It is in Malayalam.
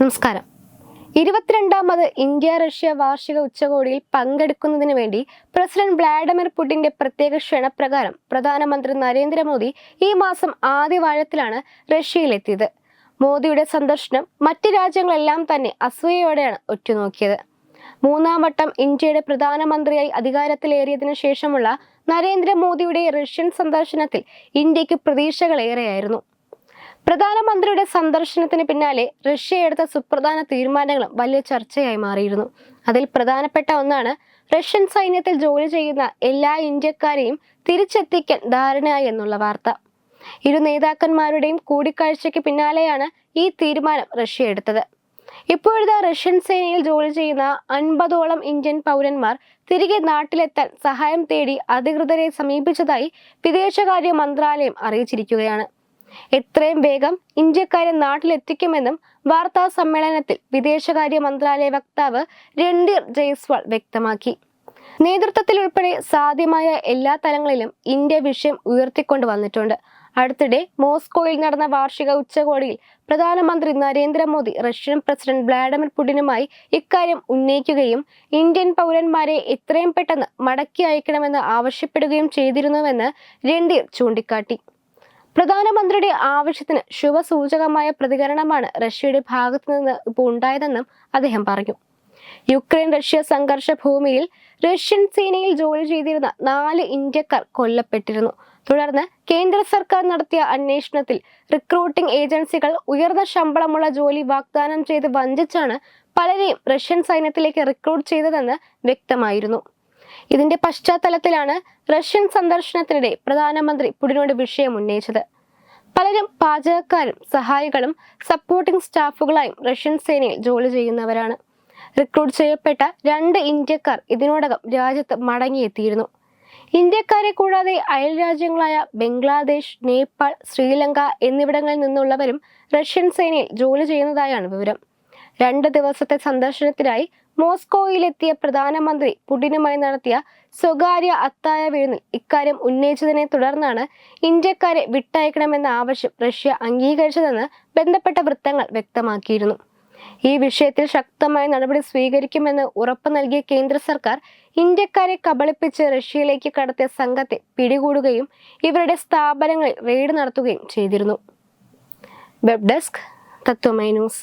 നമസ്കാരം ഇരുപത്തിരണ്ടാമത് ഇന്ത്യ റഷ്യ വാർഷിക ഉച്ചകോടിയിൽ പങ്കെടുക്കുന്നതിന് വേണ്ടി പ്രസിഡന്റ് വ്ളാഡിമിർ പുടിന്റെ പ്രത്യേക ക്ഷണപ്രകാരം പ്രധാനമന്ത്രി നരേന്ദ്രമോദി ഈ മാസം ആദ്യ വാഴത്തിലാണ് റഷ്യയിലെത്തിയത് മോദിയുടെ സന്ദർശനം മറ്റ് രാജ്യങ്ങളെല്ലാം തന്നെ അസൂയയോടെയാണ് ഒറ്റുനോക്കിയത് മൂന്നാം വട്ടം ഇന്ത്യയുടെ പ്രധാനമന്ത്രിയായി അധികാരത്തിലേറിയതിനു ശേഷമുള്ള നരേന്ദ്രമോദിയുടെ റഷ്യൻ സന്ദർശനത്തിൽ ഇന്ത്യക്ക് പ്രതീക്ഷകളേറെയായിരുന്നു പ്രധാനമന്ത്രിയുടെ സന്ദർശനത്തിന് പിന്നാലെ റഷ്യ എടുത്ത സുപ്രധാന തീരുമാനങ്ങളും വലിയ ചർച്ചയായി മാറിയിരുന്നു അതിൽ പ്രധാനപ്പെട്ട ഒന്നാണ് റഷ്യൻ സൈന്യത്തിൽ ജോലി ചെയ്യുന്ന എല്ലാ ഇന്ത്യക്കാരെയും തിരിച്ചെത്തിക്കാൻ ധാരണയായി എന്നുള്ള വാർത്ത ഇരു നേതാക്കന്മാരുടെയും കൂടിക്കാഴ്ചയ്ക്ക് പിന്നാലെയാണ് ഈ തീരുമാനം റഷ്യ എടുത്തത് ഇപ്പോഴത്തെ റഷ്യൻ സേനയിൽ ജോലി ചെയ്യുന്ന അൻപതോളം ഇന്ത്യൻ പൗരന്മാർ തിരികെ നാട്ടിലെത്താൻ സഹായം തേടി അധികൃതരെ സമീപിച്ചതായി വിദേശകാര്യ മന്ത്രാലയം അറിയിച്ചിരിക്കുകയാണ് എത്രയും വേഗം ഇന്ത്യക്കാരെ നാട്ടിലെത്തിക്കുമെന്നും വാർത്താ സമ്മേളനത്തിൽ വിദേശകാര്യ മന്ത്രാലയ വക്താവ് രൺധീർ ജയ്സ്വാൾ വ്യക്തമാക്കി നേതൃത്വത്തിൽ ഉൾപ്പെടെ സാധ്യമായ എല്ലാ തലങ്ങളിലും ഇന്ത്യ വിഷയം ഉയർത്തിക്കൊണ്ടുവന്നിട്ടുണ്ട് വന്നിട്ടുണ്ട് അടുത്തിടെ മോസ്കോയിൽ നടന്ന വാർഷിക ഉച്ചകോടിയിൽ പ്രധാനമന്ത്രി നരേന്ദ്രമോദി റഷ്യൻ പ്രസിഡന്റ് വ്ളാഡിമിർ പുടിനുമായി ഇക്കാര്യം ഉന്നയിക്കുകയും ഇന്ത്യൻ പൗരന്മാരെ എത്രയും പെട്ടെന്ന് മടക്കി അയക്കണമെന്ന് ആവശ്യപ്പെടുകയും ചെയ്തിരുന്നുവെന്ന് രണ്ടീർ ചൂണ്ടിക്കാട്ടി പ്രധാനമന്ത്രിയുടെ ആവശ്യത്തിന് ശുഭസൂചകമായ പ്രതികരണമാണ് റഷ്യയുടെ ഭാഗത്തു നിന്ന് ഇപ്പോൾ ഉണ്ടായതെന്നും അദ്ദേഹം പറഞ്ഞു യുക്രൈൻ റഷ്യ സംഘർഷ ഭൂമിയിൽ റഷ്യൻ സേനയിൽ ജോലി ചെയ്തിരുന്ന നാല് ഇന്ത്യക്കാർ കൊല്ലപ്പെട്ടിരുന്നു തുടർന്ന് കേന്ദ്ര സർക്കാർ നടത്തിയ അന്വേഷണത്തിൽ റിക്രൂട്ടിംഗ് ഏജൻസികൾ ഉയർന്ന ശമ്പളമുള്ള ജോലി വാഗ്ദാനം ചെയ്ത് വഞ്ചിച്ചാണ് പലരെയും റഷ്യൻ സൈന്യത്തിലേക്ക് റിക്രൂട്ട് ചെയ്തതെന്ന് വ്യക്തമായിരുന്നു ഇതിന്റെ പശ്ചാത്തലത്തിലാണ് റഷ്യൻ സന്ദർശനത്തിനിടെ പ്രധാനമന്ത്രി പുടിനോട് വിഷയം ഉന്നയിച്ചത് പലരും പാചകക്കാരും സഹായികളും സപ്പോർട്ടിംഗ് സ്റ്റാഫുകളായും റഷ്യൻ സേനയിൽ ജോലി ചെയ്യുന്നവരാണ് റിക്രൂട്ട് ചെയ്യപ്പെട്ട രണ്ട് ഇന്ത്യക്കാർ ഇതിനോടകം രാജ്യത്ത് മടങ്ങിയെത്തിയിരുന്നു ഇന്ത്യക്കാരെ കൂടാതെ അയൽ രാജ്യങ്ങളായ ബംഗ്ലാദേശ് നേപ്പാൾ ശ്രീലങ്ക എന്നിവിടങ്ങളിൽ നിന്നുള്ളവരും റഷ്യൻ സേനയിൽ ജോലി ചെയ്യുന്നതായാണ് വിവരം രണ്ട് ദിവസത്തെ സന്ദർശനത്തിനായി മോസ്കോയിലെത്തിയ പ്രധാനമന്ത്രി പുടിനുമായി നടത്തിയ സ്വകാര്യ അത്തായ വിരുന്നിൽ ഇക്കാര്യം ഉന്നയിച്ചതിനെ തുടർന്നാണ് ഇന്ത്യക്കാരെ വിട്ടയക്കണമെന്ന ആവശ്യം റഷ്യ അംഗീകരിച്ചതെന്ന് ബന്ധപ്പെട്ട വൃത്തങ്ങൾ വ്യക്തമാക്കിയിരുന്നു ഈ വിഷയത്തിൽ ശക്തമായ നടപടി സ്വീകരിക്കുമെന്ന് ഉറപ്പ് നൽകിയ കേന്ദ്ര സർക്കാർ ഇന്ത്യക്കാരെ കബളിപ്പിച്ച് റഷ്യയിലേക്ക് കടത്തിയ സംഘത്തെ പിടികൂടുകയും ഇവരുടെ സ്ഥാപനങ്ങളിൽ റെയ്ഡ് നടത്തുകയും ചെയ്തിരുന്നു വെബ് ഡെസ്ക് തത്വമൈ ന്യൂസ്